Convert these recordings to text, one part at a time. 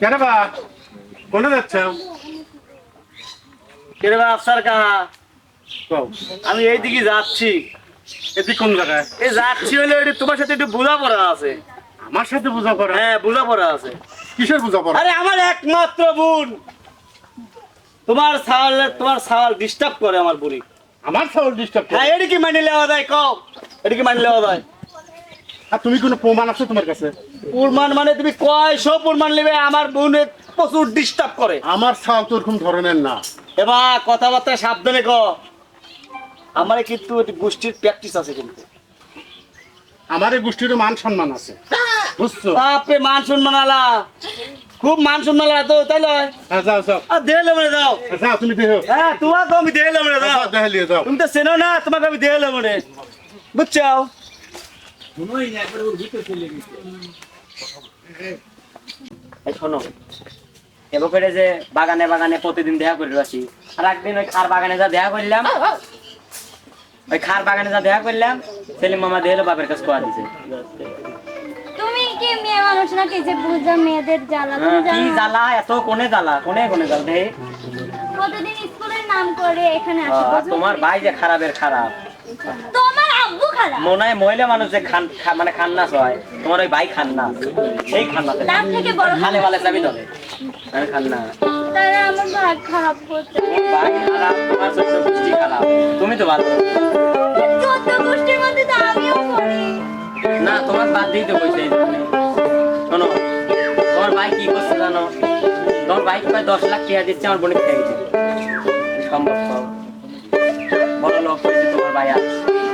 কেন বা? কোনে যাচ্ছ? কেরে বা আফসার কাহা কও। আমি এই দিকে যাচ্ছি। এদিক কোন জায়গায়? এই যাচ্ছি হলে তোমার সাথে একটু বোঝাপড়া আছে। আমার সাথে বোঝা পড়া হ্যাঁ বোঝাপড়া আছে। কিসের বোঝা পড়া আরে আমার একমাত্র বোন। তোমার সাল তোমার সাল ডিস্টার্ব করে আমার বুড়ি। আমার সাউল ডিস্টার্ব হ্যাঁ এটি কি মানি লেওয়া যায়? কও। এটি কি মানি লেওয়া যায়? আর তুমি কোনো প্রমাণ আছে তোমার কাছে? পুরমান মানে তুমি কয়শো পুরমান নেবে আমার বোনে প্রচুর ডিস্টার্ব করে। আমার সাল তো ওরকম ধরনের না। এবার কথাবার্তা সাবধানে ক। আমার কিন্তু গোষ্ঠীর প্র্যাকটিস আছে কিন্তু। আমার এই গোষ্ঠীরও মান সম্মান আছে। বুঝছ? বাপরে মান সম্মান আলা। খুব মান সম্মান আলা তো তাই লয়। হ্যাঁ যাও যাও। আর দেহলে মনে দাও। যাও তুমি দেহ। হ্যাঁ তোমার তো আমি দেহলে মনে দাও। যাও দেখালিয়ে যাও। তুমি তো চেনো না তোমাকে আমি দেহলে মনে বুঝছাও এই শোনো যে বাগানে বাগানে প্রতিদিন দেখা করে আসি আর একদিন ওই খার বাগানে যা দেখা করলাম ওই খার বাগানে যা দেখা করলাম সেলিম মামা দিয়ে বাপের কাছে কোয়া দিছে। তুমি কি মেয়ে মানুষ নাকি যে বুঝা মেয়েদের জ্বালা? হ্যাঁ, কি জ্বালা? এত কোনে জ্বালা? কোনে কোনে জ্বালা? দেহে প্রতিদিন স্কুলের নাম করে এখানে আসে। তোমার ভাই যে খারাপের খারাপ। তোমার খারাপ মনে হয় মহিলা মানুষ যে খান মানে খান্নাস হয় তোমার ওই ভাই খান্নাস সেই বড় খালে বালে চাবি ধরে আমি খান্না। তুমি তো ভালো। না তোমার বাদ দিই তো কইছে এই শোনো তোমার ভাই কি করছে জানো? তোমার ভাই প্রায় দশ লাখ টাকা দিচ্ছে আমার বোনে খেয়ে গেছে সম্ভব। বড় লোক তোমার ভাই আর।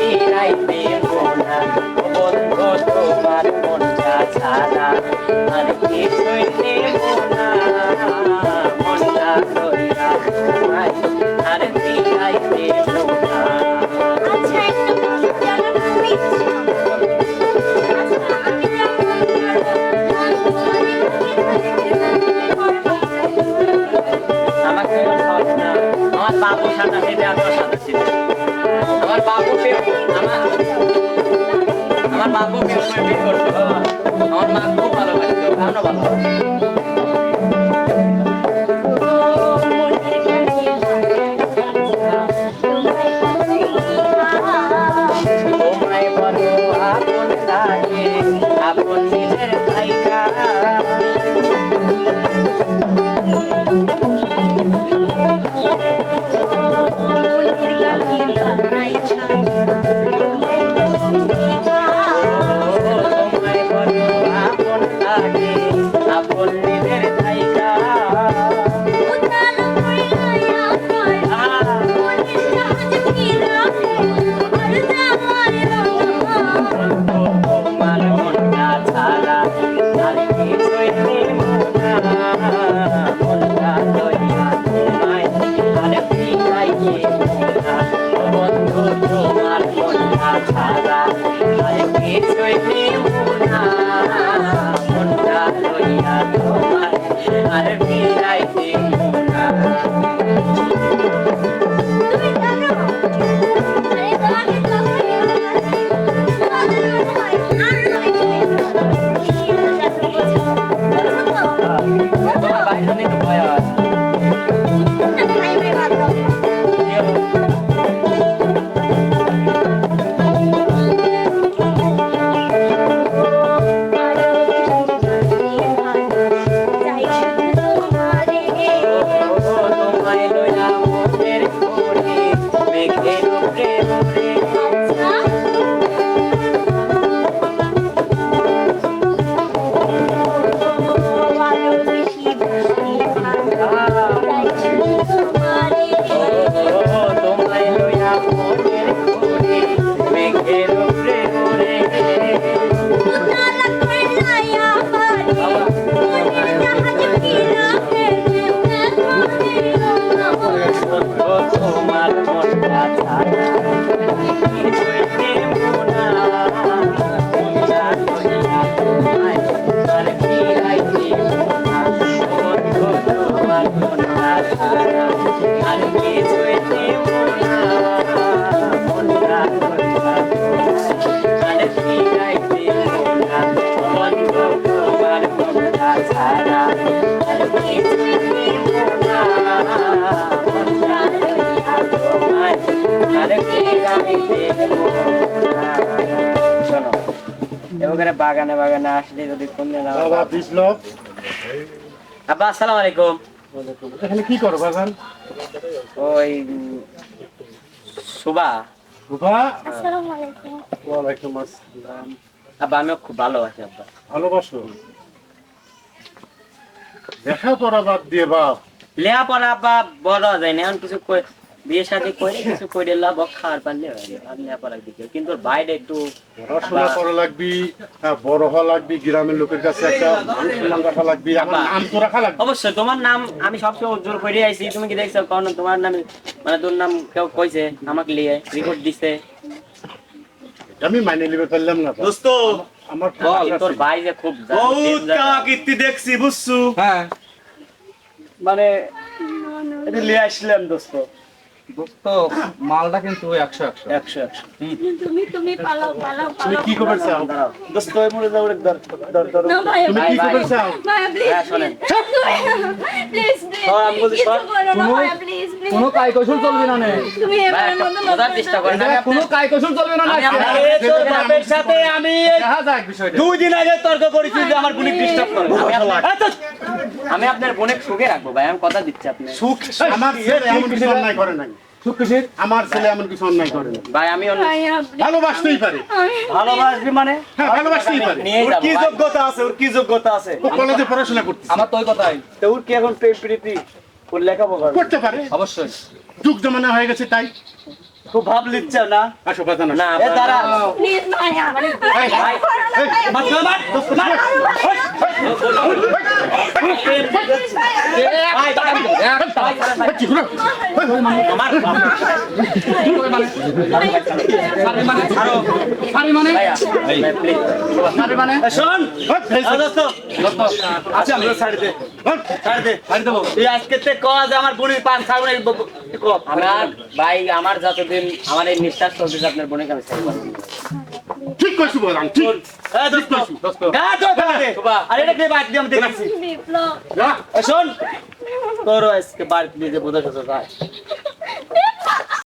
ফিরাইতে মোনা বন্ধু তোমার মনটা ছাড়া আর কে চলে মোনা মনটা লইয়া আর আমার বাবু প্রেম করে আমার মা খুব ভালো লাগতো ভালো আপন আপন Okay. Thank you. শোনো এবারে বাগানে বাগানে আসলে যদি আব্বা আসসালামু আলাইকুম। এখানে কি করো বাগান ওই উম, সুবা? আসসালামু আলাইকুম। ওয়ালাইকুম আসসালাম। আব্বা আমিও খুব ভালোবাসি আব্বা। ভালোবাসো? দেখা পড়া বাদ দিয়ে বাপ। লেয়া পড়া আব্বা বড় যায় না এখন কিছু কই- বিয়ে শাদী করে কিছু করে লাভ খাওয়ার পারলে পড়ার দিকে কিন্তু বাইরে একটু পড়াশোনা করা লাগবি হ্যাঁ, বড় হওয়া লাগবি গ্রামের লোকের কাছে একটা মান রাখা লাগবি আমার নাম তো রাখা লাগবে। অবশ্যই তোমার নাম আমি সবসময় উজ্জ্বল করে আইছি তুমি কি দেখছ? কারণ তোমার নাম মানে তোর নাম কেউ কইছে আমাকে লিয়ে রিপোর্ট দিছে। আমি মাইনে পারলাম না দোস্ত আমার তোর ভাই যে খুব বহুত দেখছি বুঝছু? হ্যাঁ। মানে এটা লিয়ে আসলাম দোস্ত। দোস্ত মালটা কিন্তু একশো একশো। একশো একশো। তুমি তুমি পালাও পালাও তুমি কি খবর চাও? দোস্ত মরে যাও দর দর দর তুমি কি খবর চাও? ভাই প্লিজ হ্যাঁ, প্লিজ প্লিজ হ্যাঁ, কোনো- কাই কৌশল চলবে না নে। তুমি ভাই, মতো বোঝার চেষ্টা করেন আমি কোনো কাই কৌশল চলবে না বাপের সাথে আমি দেখা যাক বিষয়টা। দুই দিন আগে তর্ক করেছি যে আমার গুলি ডিস্টার্ব করে। আমি আপনার- বোনের সুখে রাখব ভাই আমি কথা দিচ্ছি আপনি সুখ আমার এমন কিছু অন্যায় করে নাই। আমার ছেলে এমন কিছু অন্যায় করে না। ভাই আমি ভালোবাসতেই পারে। ভালোবাসবি মানে? হ্যাঁ ভালোবাসতেই পারে। ওর কি যোগ্যতা আছে? ওর কি যোগ্যতা আছে? ও কলেজে পড়াশোনা করতে আমার তো কথাই। তো ওর কি এখন প্রেম প্রীতি? ওর লেখাপড়া? করতে পারে। অবশ্যই। যুগ জমানা হয়ে গেছে তাই। খুব ভাব লিখছে না? আসো এ দাঁড়া। প্লিজ কি? আমার মানে মানে মানে আচ্ছা বুড়ির পান খাব না আমার ভাই আমার যতদিন আমার এই নিঃশ্বাস চলতেছে আপনার বোনকে আমি ছেড়ে পারব না। ঠিক কইছি বললাম ঠিক। দোস্ত। গা তো ফেলে বাবা। আর এটা কে বাদ দিয়ে আমি দেখেছি যা। শোন। তোর আজকে বাড়ি নিয়ে যে বোঝা শোষা যায়